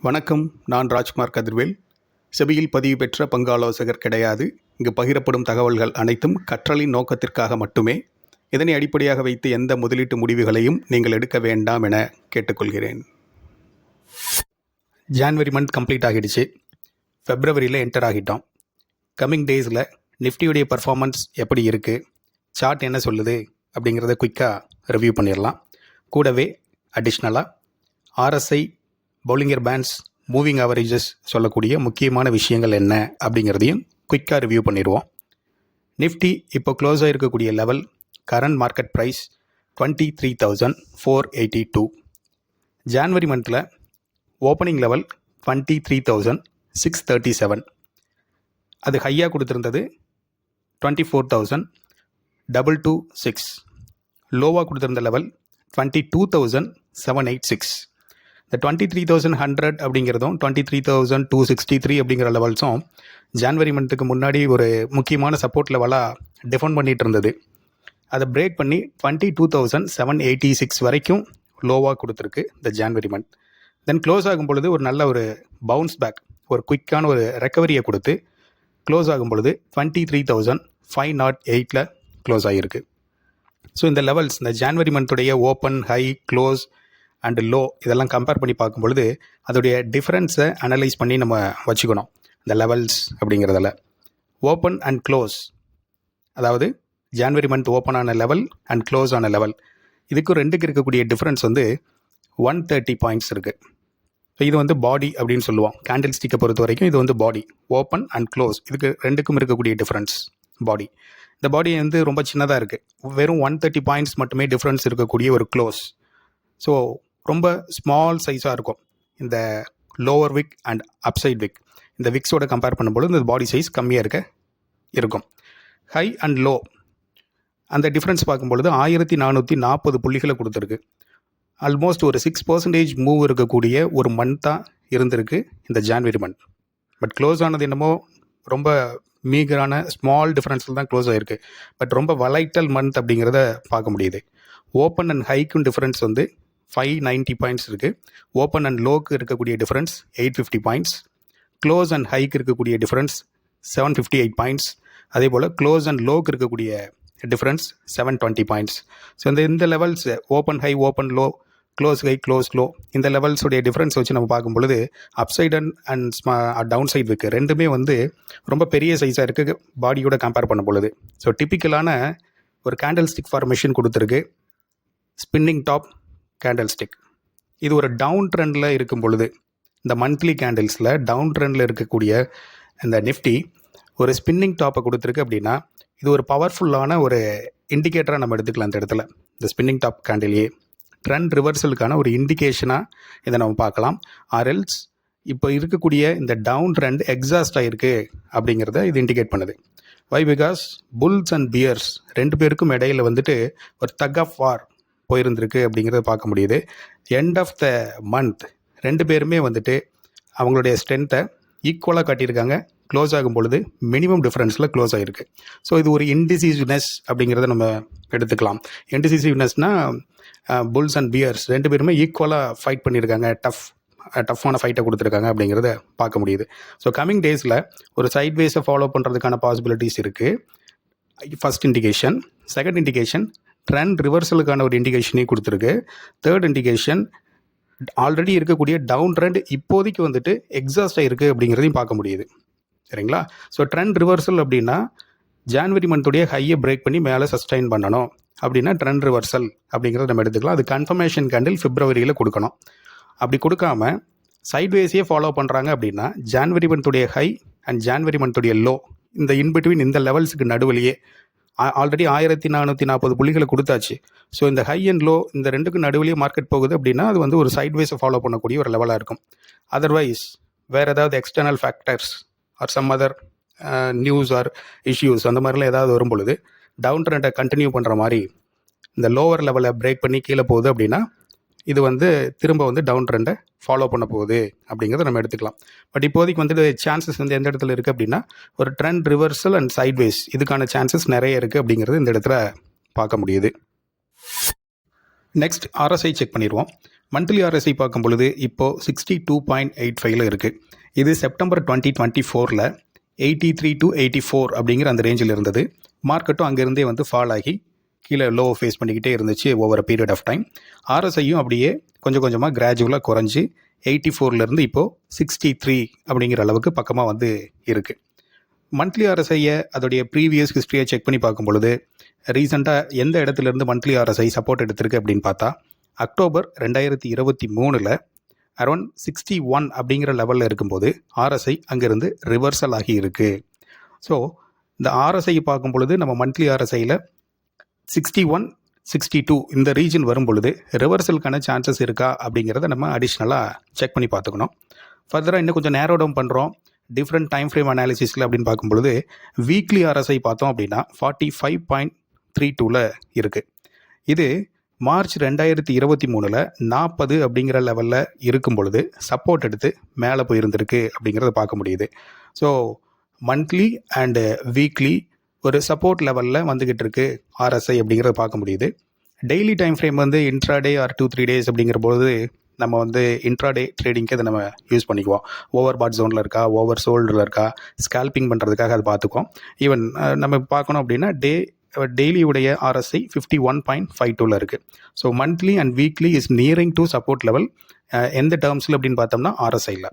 வணக்கம் நான் ராஜ்குமார் கதிர்வேல். செபியில் பதிவு பெற்ற பங்கு ஆலோசகர் கிடையாது. இங்கு பகிரப்படும் தகவல்கள் அனைத்தும் கற்றலின் நோக்கத்திற்காக மட்டுமே. இதனை அடிப்படையாக வைத்து எந்த முதலீட்டு முடிவுகளையும் நீங்கள் எடுக்க வேண்டாம் என கேட்டுக்கொள்கிறேன். ஜான்வரி மந்த் கம்ப்ளீட் ஆகிடுச்சு. ஃபெப்ரவரியில் என்டர் ஆகிட்டோம். கம்மிங் டேஸில் நிஃப்டியுடைய பர்ஃபார்மன்ஸ் எப்படி இருக்குது சார்ட் என்ன சொல்லுது? அப்படிங்கிறத குயிக்காக ரிவ்யூ பண்ணிடலாம். கூடவே அடிஷ்னலாக RSI Bollinger bands moving averages சொல்லக்கூடிய முக்கியமான விஷயங்கள் என்ன அப்படிங்கிறதையும் குயிக்காக ரிவ்யூ பண்ணிடுவோம். நிஃப்டி இப்போ close ஆகிருக்கக்கூடிய level current market price twenty three thousand four eighty two January மந்தில் opening level twenty three thousand six thirty seven அது ஹையாக கொடுத்துருந்தது twenty four thousand double two six லோவாக கொடுத்துருந்த level twenty two thousand seven eight six இந்த twenty three thousand hundred அப்படிங்கிறதும் twenty three thousand two sixty three அப்படிங்கிற லெவல்ஸும் January மந்த்துக்கு முன்னாடி ஒரு முக்கியமான சப்போர்ட் லெவலாக டிஃபன் பண்ணிகிட்டு இருந்தது. அதை பிரேக் பண்ணி twenty two thousand seven eighty six வரைக்கும் லோவாக கொடுத்துருக்கு இந்த ஜான்வரி மந்த் தென் க்ளோஸ் ஆகும் பொழுது ஒரு நல்ல ஒரு பவுன்ஸ் பேக் ஒரு குயிக்கான ஒரு ரெக்கவரியை கொடுத்து க்ளோஸ் ஆகும் பொழுது twenty three thousand five nought எயிட்டில் க்ளோஸ் ஆகிருக்கு ஸோ இந்த லெவல்ஸ் இந்த January மந்த்துடைய open high close and low இதெல்லாம் கம்பேர் பண்ணி பார்க்கும்பொழுது அதோடைய டிஃப்ரென்ஸை அனலைஸ் பண்ணி நம்ம வச்சுக்கணும். இந்த லெவல்ஸ் அப்படிங்கிறதில். ஓப்பன் அண்ட் க்ளோஸ் அதாவது ஜான்வரி மந்த் ஓப்பன் ஆன லெவல் அண்ட் க்ளோஸ் ஆன லெவல் இதுக்கும் ரெண்டுக்கு இருக்கக்கூடிய டிஃப்ரென்ஸ் வந்து ஒன் தேர்ட்டி பாயிண்ட்ஸ் இருக்குது ஸோ இது வந்து பாடி அப்படின்னு சொல்லுவோம். கேண்டில் ஸ்டிக்கை பொறுத்த வரைக்கும் இது வந்து பாடி ஓப்பன் அண்ட் க்ளோஸ் இதுக்கு ரெண்டுக்கும் இருக்கக்கூடிய டிஃப்ரென்ஸ் பாடி இந்த பாடி வந்து ரொம்ப சின்னதாக இருக்குது வெறும் ஒன் தேர்ட்டி பாயிண்ட்ஸ் மட்டுமே டிஃப்ரென்ஸ் இருக்கக்கூடிய ஒரு க்ளோஸ் ஸோ ரொம்ப ஸ்மால் சைஸாக இருக்கும். இந்த lower wick and upside wick இந்த விக்ஸோட கம்பேர் பண்ணும்போது இந்த பாடி சைஸ் கம்மியாக இருக்க இருக்கும். ஹை அண்ட் லோ அந்த டிஃப்ரென்ஸ் பார்க்கும்பொழுது ஆயிரத்தி நானூற்றி நாற்பது புள்ளிகளை கொடுத்துருக்கு. ஆல்மோஸ்ட் ஒரு சிக்ஸ் பர்சன்டேஜ் மூவ் இருக்கக்கூடிய ஒரு மந்த்தாக இருந்திருக்கு இந்த ஜான்வரி மந்த் பட் க்ளோஸ் ஆனது என்னமோ ரொம்ப மீகரான ஸ்மால் டிஃப்ரென்ஸில் தான் க்ளோஸ் ஆகிருக்கு பட் ரொம்ப வலைட்டல் மந்த் அப்படிங்கிறத பார்க்க முடியுது. ஓப்பன் அண்ட் ஹைக்கும் டிஃப்ரென்ஸ் வந்து ஃபைவ் நைன்ட்டி பாயிண்ட்ஸ் இருக்குது ஓப்பன் அண்ட் லோக்கு இருக்கக்கூடிய difference eight fifty points close and haiku இருக்கக்கூடிய difference seven fifty eight points அதே போல் க்ளோஸ் அண்ட் லோக்கு இருக்கக்கூடிய difference seven twenty points so இந்த இந்த levels open high open low close high close low இந்த லெவல்ஸுடைய டிஃப்ரென்ஸ் வச்சு நம்ம பார்க்கும் பொழுது அப்சைட் அண்ட் அண்ட் ஸ்மா டவுன் சைட் இருக்குது ரெண்டுமே வந்து ரொம்ப பெரிய சைஸாக இருக்குது பாடியோட கம்பேர் பண்ணும் பொழுது. ஸோ டிப்பிக்கலான ஒரு கேண்டில் ஸ்டிக் ஃபார்மேஷன் கொடுத்துருக்கு. ஸ்பின்னிங் டாப் கேண்டில் ஸ்டிக் இது ஒரு டவுன் ட்ரெண்டில் இருக்கும் பொழுது இந்த மந்த்லி கேண்டில்ஸில் டவுன் ட்ரெண்டில் இருக்கக்கூடிய இந்த நிஃப்டி ஒரு ஸ்பின்னிங் டாப்பை கொடுத்துருக்கு அப்படின்னா இது ஒரு பவர்ஃபுல்லான ஒரு இண்டிகேட்டராக நம்ம எடுத்துக்கலாம் அந்த இடத்துல. இந்த ஸ்பின்னிங் டாப் கேண்டிலேயே ட்ரெண்ட் ரிவர்சலுக்கான ஒரு இண்டிகேஷனாக இதை நம்ம பார்க்கலாம். ஆர்எல்ஸ் இப்போ இருக்கக்கூடிய இந்த டவுன் ட்ரெண்ட் எக்ஸாஸ்ட் ஆகிருக்கு அப்படிங்கிறத இது இண்டிகேட் பண்ணுது. Why because bulls and bears ரெண்டு பேருக்கும் இடையில வந்துட்டு ஒரு தக் ஆஃப் வார் போயிருந்திருக்கு அப்படிங்கிறத பார்க்க முடியுது. எண்ட் ஆஃப் த மந்த் ரெண்டு பேருமே வந்துட்டு அவங்களுடைய ஸ்ட்ரென்த்தை ஈக்குவலாக காட்டியிருக்காங்க. க்ளோஸ் ஆகும் பொழுது மினிமம் டிஃப்ரென்ஸில் க்ளோஸ் ஆகிருக்கு ஸோ இது ஒரு இன்டிசிசிவ்னஸ் அப்படிங்கிறத நம்ம எடுத்துக்கலாம். இன்டிசிசிவ்னஸ்னால் புல்ஸ் அண்ட் பியர்ஸ் ரெண்டு பேருமே ஈக்குவலாக ஃபைட் பண்ணியிருக்காங்க. டஃப் டஃப்பான ஃபைட்டை கொடுத்துருக்காங்க அப்படிங்கிறத பார்க்க முடியுது. ஸோ கம்மிங் டேஸில் ஒரு சைட்வேஸை ஃபாலோ பண்ணுறதுக்கான பாசிபிலிட்டிஸ் இருக்குது first indication second indication trend ரிவர்சலுக்கான ஒரு இண்டிகேஷனையும் கொடுத்துருக்கு. தேர்ட் இண்டிகேஷன் ஆல்ரெடி இருக்கக்கூடிய டவுன் ட்ரெண்ட் இப்போதைக்கு வந்துட்டு எக்ஸாஸ்ட் ஆகிருக்கு அப்படிங்கிறதையும் பார்க்க முடியுது. சரிங்களா? ஸோ ட்ரெண்ட் ரிவர்சல் அப்படின்னா ஜான்வரி மந்த்துடைய ஹையை பிரேக் பண்ணி மேலே சஸ்டைன் பண்ணணும். அப்படின்னா ட்ரெண்ட் ரிவர்சல் அப்படிங்கிறத நம்ம எடுத்துக்கலாம். அது கன்ஃபர்மேஷன் கேண்டில் பிப்ரவரியில் கொடுக்கணும். அப்படி கொடுக்காம சைட்வேஸையே ஃபாலோ பண்ணுறாங்க அப்படின்னா ஜான்வரி மந்த்துடைய ஹை அண்ட் ஜான்வரி மந்த்துடைய லோ இந்த இன்பிட்வீன் இந்த லெவல்ஸுக்கு நடுவிலேயே ஆல்ரெடி ஆயிரத்தி நானூற்றி நாற்பது புள்ளிகளை கொடுத்தாச்சு. ஸோ இந்த ஹை அண்ட் லோ இந்த ரெண்டுக்கும் நடுவிலேயே மார்க்கெட் போகுது அப்படின்னா அது வந்து ஒரு சைட்வைஸை ஃபாலோ பண்ணக்கூடிய ஒரு லெவலாக இருக்கும். அதர்வைஸ் வேறு ஏதாவது external factors or some other news or issues அந்த மாதிரிலாம் ஏதாவது வரும் பொழுது டவுன் ட்ரெண்டை கண்டினியூ பண்ணுற மாதிரி இந்த லோவர் லெவலை பிரேக் பண்ணி கீழே போகுது அப்படின்னா இது வந்து திரும்ப வந்து டவுன் ட்ரெண்டை ஃபாலோ பண்ண போகுது அப்படிங்கிறத நம்ம எடுத்துக்கலாம். பட் இப்போதைக்கு வந்து சான்சஸ் வந்து எந்த இடத்துல இருக்குது அப்படின்னா ஒரு ட்ரெண்ட் ரிவர்சல் அண்ட் சைட்வேஸ் இதுக்கான சான்சஸ் நிறைய இருக்குது அப்படிங்கிறது இந்த இடத்துல பார்க்க முடியுது. நெக்ஸ்ட் ஆர்எஸ்ஐ செக் பண்ணிடுவோம். மந்த்லி ஆர்எஸ்ஐ பார்க்கும் பொழுது இப்போது சிக்ஸ்டி டூ பாயிண்ட் எயிட் ஃபைவ்ல இருக்குது இது செப்டம்பர் டுவெண்ட்டி டுவெண்ட்டி ஃபோரில் eighty three to eighty four அப்படிங்கிற அந்த ரேஞ்சில் இருந்தது. மார்க்கெட்டும் அங்கேருந்தே வந்து ஃபால் ஆகி கீழே லோவை ஃபேஸ் பண்ணிக்கிட்டே இருந்துச்சு ஓவர் பீரியட் ஆஃப் டைம் ஆர்எஸ்ஐயும் அப்படியே கொஞ்சம் கொஞ்சமாக கிராஜுவலாக குறைஞ்சி எயிட்டி ஃபோர்லேருந்து இப்போது சிக்ஸ்டி த்ரீ அப்படிங்கிற அளவுக்கு பக்கமாக வந்து இருக்குது மந்த்லி ஆர்எஸ்ஐயை அதோடைய ப்ரீவியஸ் ஹிஸ்ட்ரியை செக் பண்ணி பார்க்கும் பொழுது ரீசெண்டாக எந்த இடத்துலேருந்து மந்த்லி ஆர்எஸ்ஐ சப்போர்ட் எடுத்திருக்கு அப்படின்னு பார்த்தா அக்டோபர் ரெண்டாயிரத்தி இருபத்தி மூணில் அரௌண்ட் சிக்ஸ்டி ஒன் அப்படிங்கிற லெவலில் இருக்கும்போது ஆர்எஸ்ஐ அங்கேருந்து ரிவர்சல் ஆகி இருக்குது ஸோ இந்த ஆர்எஸ்ஐ பார்க்கும் பொழுது நம்ம மந்த்லி ஆர்எஸ்ஐயில் சிக்ஸ்டி ஒன் சிக்ஸ்டி டூ இந்த ரீஜன் வரும் பொழுது ரிவர்சலுக்கான சான்சஸ் இருக்கா அப்படிங்கிறத நம்ம அடிஷ்னலாக செக் பண்ணி பார்த்துக்கணும். ஃபர்தராக இன்னும் கொஞ்சம் நேரோ டவுன் பண்ணுறோம் டிஃப்ரெண்ட் டைம் ஃப்ரேம் அனாலிசிஸில் அப்படின்னு பார்க்கும் பொழுது வீக்லி ஆர்எஸ்ஐ பார்த்தோம் அப்படின்னா ஃபார்ட்டி ஃபைவ் பாயிண்ட் த்ரீ டூவில் இருக்குது இது மார்ச் ரெண்டாயிரத்தி இருபத்தி மூணில் நாற்பது அப்படிங்கிற லெவலில் இருக்கும் பொழுது சப்போர்ட் எடுத்து மேலே போயிருந்திருக்கு அப்படிங்கிறத பார்க்க முடியுது. ஸோ மந்த்லி அண்டு வீக்லி ஒரு சப்போர்ட் லெவலில் வந்துக்கிட்டு இருக்கு ஆர்எஸ்ஐ அப்படிங்கிறத பார்க்க முடியுது. டெய்லி டைம் ஃப்ரேம் வந்து intraday or two three days அப்படிங்கிற பொழுது நம்ம வந்து இன்ட்ராடே ட்ரேடிங்க்கு அதை நம்ம யூஸ் பண்ணிக்குவோம். ஓவர் பாட் ஜோனில் இருக்கா ஓவர் சோல்டில் இருக்கா ஸ்கேல்பிங் பண்ணுறதுக்காக அதை பார்த்துக்குவோம். ஈவன் நம்ம பார்க்கணும் அப்படின்னா day டெய்லியுடைய RSI fifty one point five டூவில் இருக்குது so monthly and weekly is nearing to support level எந்த டேர்ம்ஸில் அப்படின்னு பார்த்தோம்னா ஆர்எஸ்ஐயில்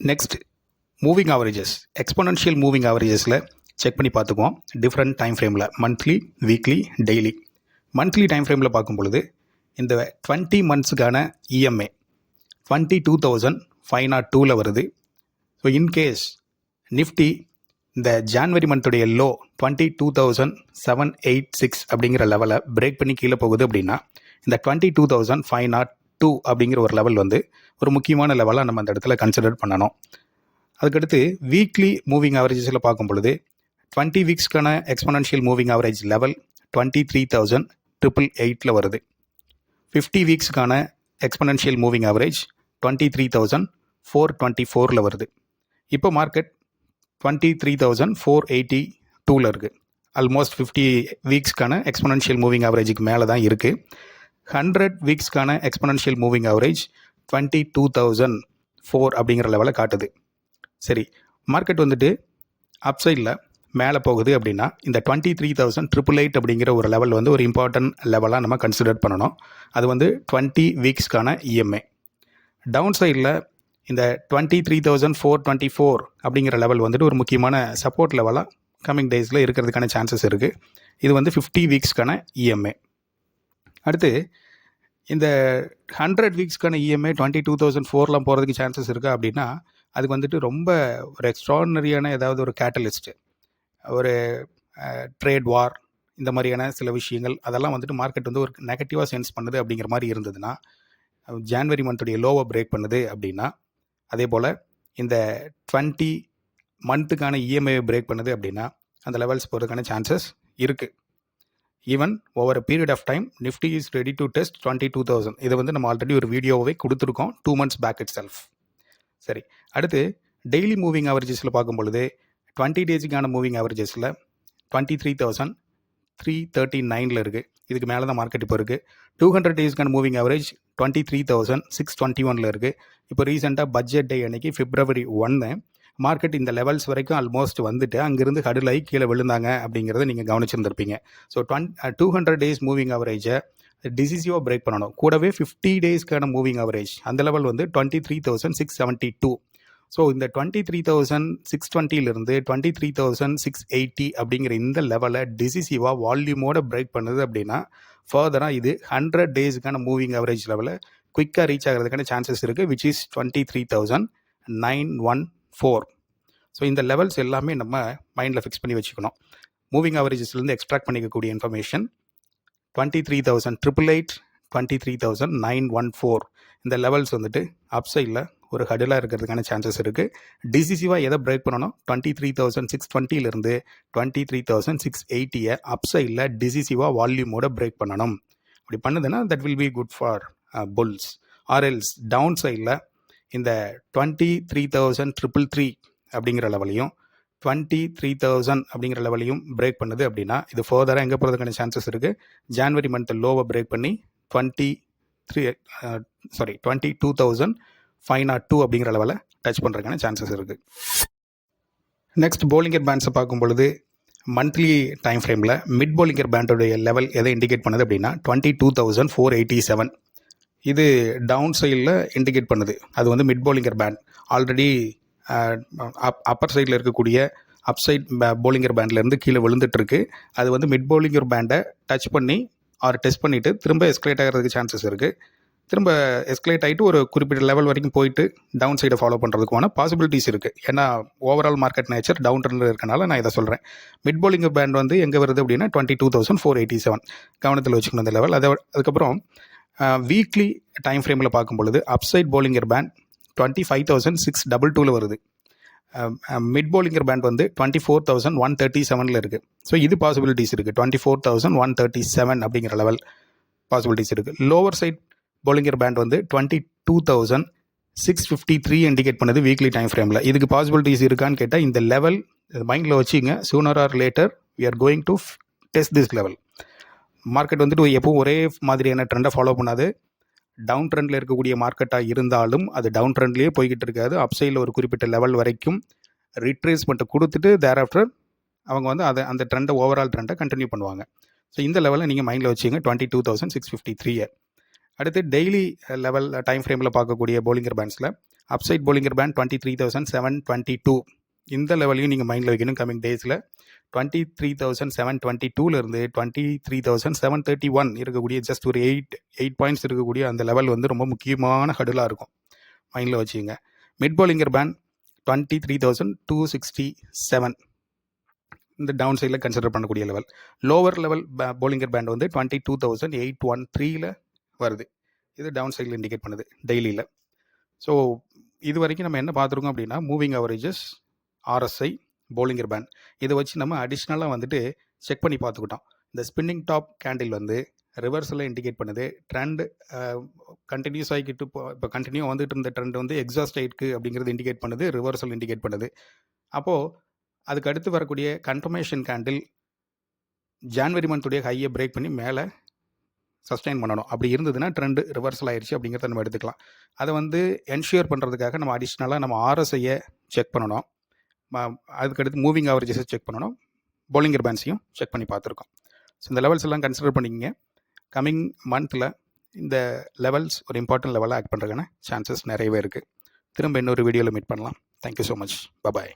next moving averages exponential moving ஆவரேஜஸில் check பண்ணி பார்த்துக்குவோம். டிஃப்ரெண்ட் டைம் ஃப்ரேமில் monthly weekly daily monthly time ஃப்ரேமில் பார்க்கும் பொழுது இந்த twenty மந்த்ஸுக்கான EMA twenty two thousand five nought டூவில் வருது. ஸோ இன்கேஸ் நிஃப்டி இந்த January மந்த்துடைய low twenty two thousand seven eight six அப்படிங்கிற லெவலை பிரேக் பண்ணி கீழே போகுது அப்படின்னா இந்த twenty two thousand five nought two அப்படிங்கிற ஒரு லெவல் வந்து ஒரு முக்கியமான லெவலாக நம்ம அந்த இடத்துல கன்சிடர் பண்ணணும். அதுக்கடுத்து வீக்லி மூவிங் ஆவரேஜஸில் பார்க்கும் பொழுது twenty வீக்ஸ்க்கான exponential moving average level twenty three thousand triple எயிட்டில் வருது. Fifty வீக்ஸ்க்கான exponential moving average twenty three thousand four twenty ஃபோரில் வருது. இப்போ market twenty three thousand four eighty டூவில் இருக்குது ஆல்மோஸ்ட் ஃபிஃப்டி வீக்ஸ்க்கான எக்ஸ்பனன்ஷியல் மூவிங் ஆவரேஜுக்கு மேலே தான் இருக்குது hundred வீக்ஸ்க்கான exponential moving average twenty two thousand four அப்படிங்கிற லெவலில் காட்டுது. சரி மார்க்கெட் வந்துட்டு அப்சைடில் மேலே போகுது அப்படின்னா இந்த twenty three thousand triple eight அப்படிங்கிற ஒரு லெவல் வந்து ஒரு இம்பார்ட்டன்ட் லெவலாக நம்ம கன்சிடர் பண்ணணும். அது வந்து டுவெண்ட்டி வீக்ஸ்க்கான இஎம்ஐ டவுன் சைடில் இந்த twenty three thousand four twenty four அப்படிங்கிற லெவல் வந்துட்டு ஒரு முக்கியமான சப்போர்ட் லெவலாக கம்மிங் டேஸில் இருக்கிறதுக்கான சான்சஸ் இருக்குது இது வந்து ஃபிஃப்டி வீக்ஸ்க்கான இஎம்ஐ அடுத்து இந்த ஹண்ட்ரட் வீக்ஸ்க்கான இஎம்ஐ டுவெண்ட்டி டூ தௌசண்ட் ஃபோர்லாம் போகிறதுக்கு சான்சஸ் இருக்கா அப்படின்னா அதுக்கு வந்துட்டு ரொம்ப ஒரு எக்ஸ்ட்ராடனரியான ஏதாவது ஒரு கேட்டலிஸ்ட்டு ஒரு ட்ரேட் வார் இந்த மாதிரியான சில விஷயங்கள் அதெல்லாம் வந்துட்டு மார்க்கெட் வந்து ஒரு நெகட்டிவாக சென்ஸ் பண்ணுது அப்படிங்கிற மாதிரி இருந்ததுன்னா ஜான்வரி மந்த்துடைய லோவை பிரேக் பண்ணுது அப்படின்னா அதே போல் இந்த டுவெண்ட்டி மந்த்துக்கான இஎம்ஐ பிரேக் பண்ணுது அப்படின்னா அந்த லெவல்ஸ் போகிறதுக்கான சான்சஸ் இருக்குது even over period of time Nifty is ready to test twenty two thousand இதை வந்து நம்ம ஆல்ரெடி ஒரு வீடியோவே கொடுத்துருக்கோம் two months back itself சரி. அடுத்து டெய்லி மூவிங் ஆவரேஜஸில் பார்க்கும் பொழுது டுவெண்ட்டி டேஸுக்கான moving ஆவரேஜஸில் twenty three thousand three thirty நைனில் இருக்குது இதுக்கு மேலே தான் மார்க்கெட் இப்போ இருக்குது two hundred டேஸ்க்கான moving average twenty three thousand six twenty ஒனில் இருக்குது இப்போ ரீசெண்டாக பட்ஜெட் டே அன்னைக்கு பிப்ரவரி ஒன்று மார்க்கெட் இந்த லெவல்ஸ் வரைக்கும் ஆல்மோஸ்ட் வந்துட்டு அங்கேருந்து கடலாகி கீழே விழுந்தாங்க அப்படிங்கிறத நீங்கள் கவனிச்சிருந்திருப்பீங்க. So twenty two hundred days moving ஆவரேஜை டிசிசிவாக பிரேக் பண்ணணும். கூடவே ஃபிஃப்டி டேஸ்க்கான மூவிங் அவரேஜ் அந்த லெவல் வந்து twenty three thousand six seventy two so இந்த twenty three thousand six டுவெண்ட்டிலிருந்து twenty three thousand six eighty அப்படிங்கிற இந்த லெவலை டிசிசிவாக வால்யூமோட பிரேக் பண்ணுது அப்படின்னா ஃபர்தராக இது ஹண்ட்ரட் டேஸுக்கான மூவிங் அவரேஜ் லெவலில் குயிக்காக ரீச் ஆகிறதுக்கான சான்சஸ் இருக்குது which is twenty three thousand nine one four so இந்த லெவல்ஸ் எல்லாமே நம்ம மைண்டில் ஃபிக்ஸ் பண்ணி வச்சுக்கணும். மூவிங் அவரேஜஸ்லேருந்து extract பண்ணிக்கக்கூடிய information twenty three thousand triple eight twenty three thousand nine one four இந்த லெவல்ஸ் வந்துட்டு அப் சைடில் ஒரு ஹடிலாக இருக்கிறதுக்கான சான்சஸ் இருக்குது டிசிசிவாக எதை பிரேக் பண்ணணும்? டுவெண்ட்டி த்ரீ தௌசண்ட் சிக்ஸ் டுவெண்ட்டிலேருந்து டுவெண்ட்டி த்ரீ தௌசண்ட் சிக்ஸ் எயிட்டியை அப்சைடில் டிசிசிவாக வால்யூமோட பிரேக் பண்ணணும். அப்படி பண்ணுதுன்னா that will be good for bulls or else down சைடில் இந்த twenty three thousand triple three அப்படிங்கிற லெவலையும் டுவெண்ட்டி த்ரீ தௌசண்ட் அப்படிங்கிற லெவலையும் பிரேக் பண்ணுது அப்படின்னா இது ஃபர்தராக எங்கே போகிறதுக்கான சான்சஸ் இருக்குது ஜான்வரி மந்த் லோவை பிரேக் பண்ணி twenty three sorry twenty two thousand five nought two அப்படிங்கிற லெவலில் டச் பண்ணுறதுக்கான சான்சஸ் இருக்குது நெக்ஸ்ட் போலிங்கர் பேண்ட்ஸை பார்க்கும் பொழுது மந்த்லி டைம் ஃப்ரேமில் மிட் போலிங்கர் பேண்டோடைய லெவல் எதை இண்டிகேட் பண்ணுது அப்படின்னா twenty two thousand four eighty seven இது டவுன் சைடில் இண்டிகேட் பண்ணுது. அது வந்து mid Bollinger band already up upper சைடில் இருக்கக்கூடிய அப் சைட் போலிங்கர் பேண்ட்லேருந்து கீழே விழுந்துட்டுருக்கு. அது வந்து மிட் போலிங்கர் பேண்டை டச் பண்ணி ஆர் டெஸ்ட் பண்ணிவிட்டு திரும்ப எஸ்கலேட் ஆகிறதுக்கு சான்சஸ் இருக்குது திரும்ப எஸ்கலேட் ஆகிட்டு ஒரு குறிப்பிட்ட லெவல் வரைக்கும் போயிட்டு டவுன் சைடை ஃபாலோ பண்ணுறதுக்கான பாசிபிலிட்டிஸ் இருக்குது ஏன்னா ஓவரால் மார்க்கெட் நேச்சர் டவுன் ட்ரெண்டில் இருக்கனால நான் இதை சொல்கிறேன் மிட் போலிங்கர் பேண்ட் வந்து எங்கே வருது அப்படின்னா twenty two thousand four eighty seven கவனத்தில் வச்சுக்கணும் இந்த லெவல் அதை அதுக்கப்புறம் வீக்லி டைம் ஃப்ரேமில் பார்க்கும் பொழுது upside Bollinger band twenty five thousand six double டூவில் வருது. மிட் போலிங்கர் பேண்ட் வந்து twenty four thousand one thirty செவனில் இருக்குது ஸோ இது பாசிபிலிட்டிஸ் இருக்குது twenty four thousand one thirty seven அப்படிங்கிற லெவல் பாசிபிலிட்டிஸ் இருக்குது லோவர் சைட் போலிங்கர் பேண்ட் வந்து twenty two thousand six fifty three indicate பண்ணுது வீக்லி டைம் ஃப்ரேமில் இதுக்கு பாசிபிலிட்டிஸ் இருக்கான்னு கேட்டால் இந்த லெவல் மைண்டில் வச்சுங்க. Sooner or later we are going to test this level market வந்துட்டு எப்பவும் ஒரே மாதிரியான ட்ரெண்டை ஃபாலோ பண்ணாது. டவுன் ட்ரெண்டில் இருக்கக்கூடிய மார்க்கெட்டாக இருந்தாலும் அது டவுன் ட்ரெண்ட்லேயே போய்கிட்டு இருக்காது. அப்சைடில் ஒரு குறிப்பிட்ட லெவல் வரைக்கும் ரிட்ரேஸ்மெண்ட்டை கொடுத்துட்டு தேர் ஆஃப்டர் அவங்க வந்து அதை அந்த ட்ரெண்டை ஓவரால் ட்ரெண்டை கண்டினியூ பண்ணுவாங்க. ஸோ இந்த லெவலில் நீங்கள் மைண்டில் வச்சுங்க twenty two thousand six fifty த்ரீயை அடுத்து டெய்லி லெவல் டைம் ஃப்ரேமில் பார்க்கக்கூடிய Bollinger பேண்ட்ஸில் upside Bollinger band twenty three thousand seven twenty two இந்த லெவலையும் நீங்கள் மைண்டில் வைக்கணும் கமிங் டேஸில் twenty three thousand seven twenty டூலேருந்து twenty three thousand seven thirty one இருக்கக்கூடிய ஜஸ்ட் ஒரு எயிட் எயிட் பாயிண்ட்ஸ் இருக்கக்கூடிய அந்த லெவல் வந்து ரொம்ப முக்கியமான ஹடுலாக இருக்கும். மைண்டில் வச்சுங்க mid Bollinger band twenty three thousand two sixty seven இந்த டவுன் சைடில் கன்சிடர் பண்ணக்கூடிய level lower level Bollinger band வந்து twenty two thousand eight one த்ரீயில் வருது. இது டவுன் சைடில் இண்டிகேட் பண்ணுது டெய்லியில் ஸோ இது வரைக்கும் நம்ம என்ன பார்த்துருக்கோம் அப்படின்னா moving averages RSI Bollinger band இதை வச்சு நம்ம அடிஷ்னலாக வந்துட்டு செக் பண்ணி பார்த்துக்கிட்டோம். இந்த ஸ்பின்னிங் டாப் கேண்டில் வந்து ரிவர்ஸில் இண்டிகேட் பண்ணுது. ட்ரெண்டு கண்டினியூஸ் ஆகிக்கிட்டு இப்போ இப்போ கண்டினியூ வந்துட்டு இருந்த ட்ரெண்ட் வந்து எக்ஸாஸ்ட் ஆகிருக்கு அப்படிங்கிறது இண்டிகேட் பண்ணுது. ரிவர்சல் இண்டிகேட் பண்ணுது. அப்போது அதுக்கு அடுத்து வரக்கூடிய கன்ஃபர்மேஷன் கேண்டில் ஜான்வரி மந்த்துடைய ஹையை பிரேக் பண்ணி மேலே சஸ்டைன் பண்ணணும். அப்படி இருந்ததுன்னா ட்ரெண்டு ரிவர்சல் ஆயிடுச்சு அப்படிங்கிறத நம்ம எடுத்துக்கலாம். அதை வந்து என்ஷூர் பண்ணுறதுக்காக நம்ம அடிஷ்னலாக நம்ம ஆர்எஸ்ஐயை செக் பண்ணணும். அதுக்கடுத்து மூவிங் அவரேஜஸை செக் பண்ணணும். போலிங்கர் பேன்ஸையும் செக் பண்ணி பார்த்துருக்கோம். ஸோ இந்த லெவல்ஸ் எல்லாம் கன்சிடர் பண்ணிக்கங்க. கம்மிங் மந்தில் இந்த லெவல்ஸ் ஒரு இம்பார்ட்டன்ட் லெவலாக ஆக்ட் பண்ணுறதுக்கான சான்சஸ் நிறையவே இருக்குது திரும்ப இன்னொரு வீடியோவில் மீட் பண்ணலாம். Thank you so much bye bye